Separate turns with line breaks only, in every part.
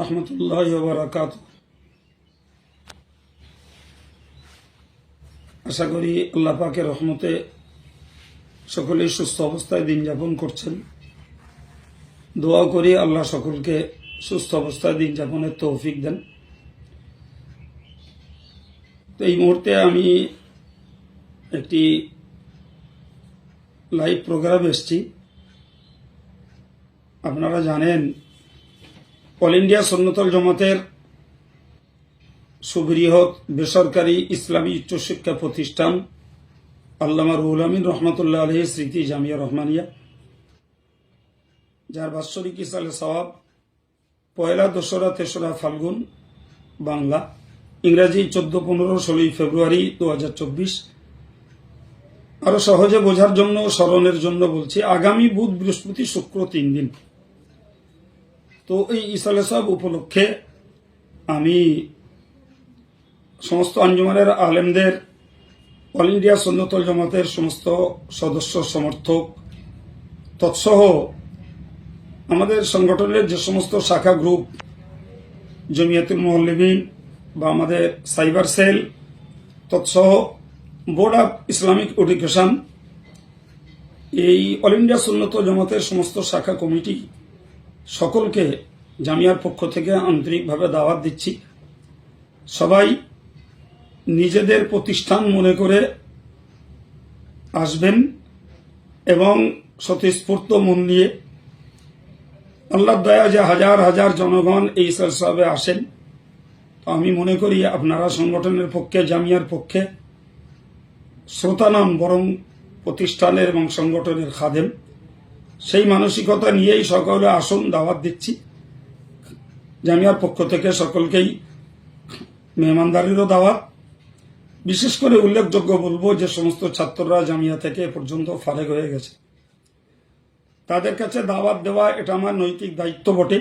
রহমতুল্লাহ বারাকাত আশা করি আল্লাহ পাকের রহমতে সকলেই সুস্থ অবস্থায় দিন যাপন করছেন। দোয়া করি আল্লাহ সকলকে সুস্থ অবস্থায় দিন যাপনের তৌফিক দেন। তো এই মুহূর্তে আমি একটি লাইভ প্রোগ্রাম এসছি। আপনারা জানেন, অল ইন্ডিয়া সন্ন্যতল জমাতের সুবৃহৎ বেসরকারি ইসলামী উচ্চশিক্ষা প্রতিষ্ঠান আল্লামা রুহুল আমিন রহমতুল্লাহ আলহ স্মৃতি জামিয়া রহমানিয়া, যার বাৎসরিক ইসালে সওয়াব পয়লা দোসরা তেসরা ফাল্গুন, বাংলা, ইংরাজি চোদ্দ পনেরো ষোলোই ফেব্রুয়ারি দু হাজার চব্বিশ। আরও সহজে বোঝার জন্য স্মরণের জন্য বলছি, আগামী বুধ বৃহস্পতি শুক্র তিন দিন। তো এই ইসালে সব উপলক্ষে আমি সমস্ত আঞ্জুমানের আলেমদের অল ইন্ডিয়া সন্ন্যতল জামাতের সমস্ত সদস্য, সমর্থক, তৎসহ আমাদের সংগঠনের যে সমস্ত শাখা গ্রুপ, জমিয়াতুল মোহল্লিবিন বা আমাদের সাইবার সেল, তৎসহ বোর্ড অফ ইসলামিক এডুকেশন, এই অল ইন্ডিয়া সুন্নত জামাতের সমস্ত শাখা কমিটি সকলকে জামিয়ার পক্ষ থেকে আন্তরিকভাবে দাওয়াত দিচ্ছি। সবাই নিজেদের প্রতিষ্ঠান মনে করে আসবেন এবং স্বতঃস্ফূর্ত মন নিয়ে আল্লাহ দয়া যে হাজার হাজার জনগণ এই সবে আসেন, তো আমি মনে করি আপনারা সংগঠনের পক্ষে, জামিয়ার পক্ষে শ্রোতা নাম বরং প্রতিষ্ঠানের এবং সংগঠনের খাদেম। সেই মানসিকতা নিয়েই সকলে আসন দাওয়াত দিচ্ছি। জামিয়ার পক্ষ থেকে সকলকেই মেহমানদারিরও দাওয়াত। বিশেষ করে উল্লেখযোগ্য বলব যে সমস্ত ছাত্ররা জামিয়া থেকে পর্যন্ত ফারেক হয়ে গেছে। তাদের কাছে দাওয়াত দেওয়া এটা আমার নৈতিক দায়িত্ব বটে,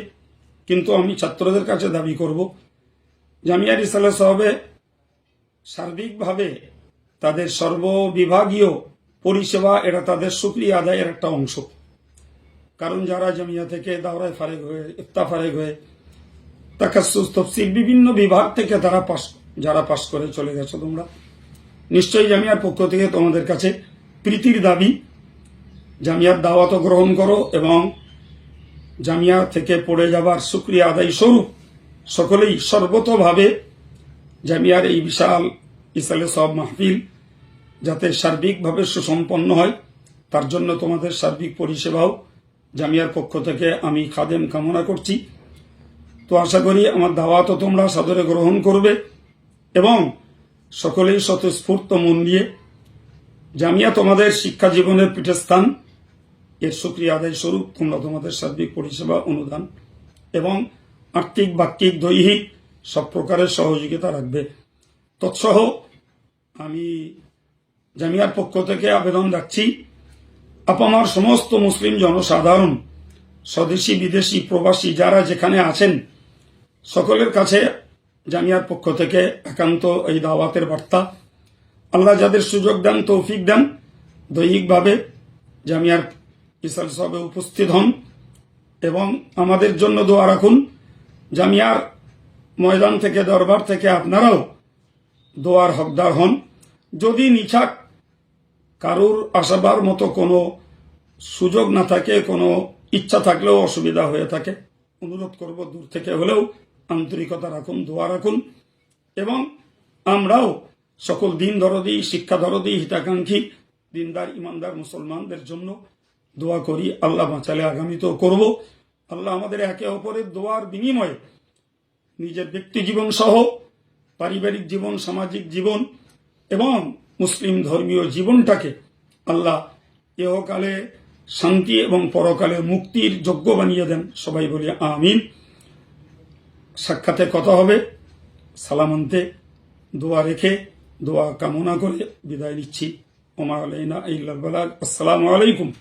কিন্তু আমি ছাত্রদের কাছে দাবি করব, জামিয়া রিসালে সাহেবে সার্বিকভাবে তাদের সর্ববিভাগীয় পরিষেবা এটা তাদের সুক্রিয়া আদায়ের একটা অংশ। কারণ যারা জামিয়া থেকে দাওরায় ফারেক হয়ে, ইফতা ফারেক হয়ে তাকাসুস তফসিল বিভিন্ন বিভাগ থেকে তারা পাশ, যারা পাশ করে চলে গেছো তোমরা। নিশ্চয়ই জামিয়ার পক্ষ থেকে তোমাদের কাছে প্রীতির দাবি, জামিয়ার দাওয়াত গ্রহণ করো এবং জামিয়া থেকে পড়ে যাবার সুক্রিয়া আদায় স্বরূপ সকলেই সর্বতভাবে জামিয়ার এই বিশাল ইসালে সব মাহফিল যাতে সার্বিকভাবে সুসম্পন্ন হয়, তার জন্য তোমাদের সার্বিক পরিষেবাও জামিয়ার পক্ষ থেকে আমি খাদেম কামনা করছি। তো আশা করি আমার দাওয়াতও তোমরা সাদরে গ্রহণ করবে এবং সকলেই স্বতঃস্ফূর্ত মন দিয়ে জামিয়া তোমাদের শিক্ষা জীবনের পীঠস্থান। এর সুক্রিয়া আদায় স্বরূপ তোমরা তোমাদের সার্বিক পরিষেবা অনুদান এবং আর্থিক, বাক্যিক, দৈহিক সব প্রকারের সহযোগিতা রাখবে। তৎসহ আমি জামিয়ার পক্ষ থেকে আবেদন রাখছি। আপামার সমস্ত মুসলিম জনসাধারণ, স্বদেশি, বিদেশি, প্রবাসী যারা যেখানে আছেন, সকলের কাছে জামিয়ার পক্ষ থেকে একান্ত এই দাওয়াতের বার্তা। আল্লাহ যাদের সুযোগ দেন, তৌফিক দেন, দৈহিকভাবে জামিয়ার ইসাল সবে উপস্থিত হন এবং আমাদের জন্য দোয়া রাখুন। জামিয়ার ময়দান থেকে, দরবার থেকে আপনারাও দোয়ার হকদার হন। যদি নিছাক কারুর আসাবার মতো কোনো সুযোগ না থাকে, কোনো ইচ্ছা থাকলেও অসুবিধা হয়ে থাকে। অনুরোধ করব দূর থেকে হলেও আন্তরিকতা রাখুন, দোয়া রাখুন এবং আমরাও সকল দিন দরদি, শিক্ষা দরদি, হিতাকাঙ্ক্ষী, দিনদার, ইমানদার মুসলমানদের জন্য দোয়া করি। আল্লাহ বাঁচালে আগামীতেও করব। আল্লাহ আমাদের একে অপরের দোয়ার বিনিময়ে নিজের ব্যক্তি জীবন সহ পারিবারিক জীবন, সামাজিক জীবন এবং মুসলিম ধর্মীয় জীবনটাকে আল্লাহ এহকালে শান্তি এবং পরকালে মুক্তির যোগ্য বানিয়ে দেন। সবাই বলি আমিন। সাক্ষাতে কথা হবে। সালামন্তে দোয়া রেখে দোয়া কামনা করে বিদায় নিচ্ছি। ওমা আলাইনা আসসালামু আলাইকুম।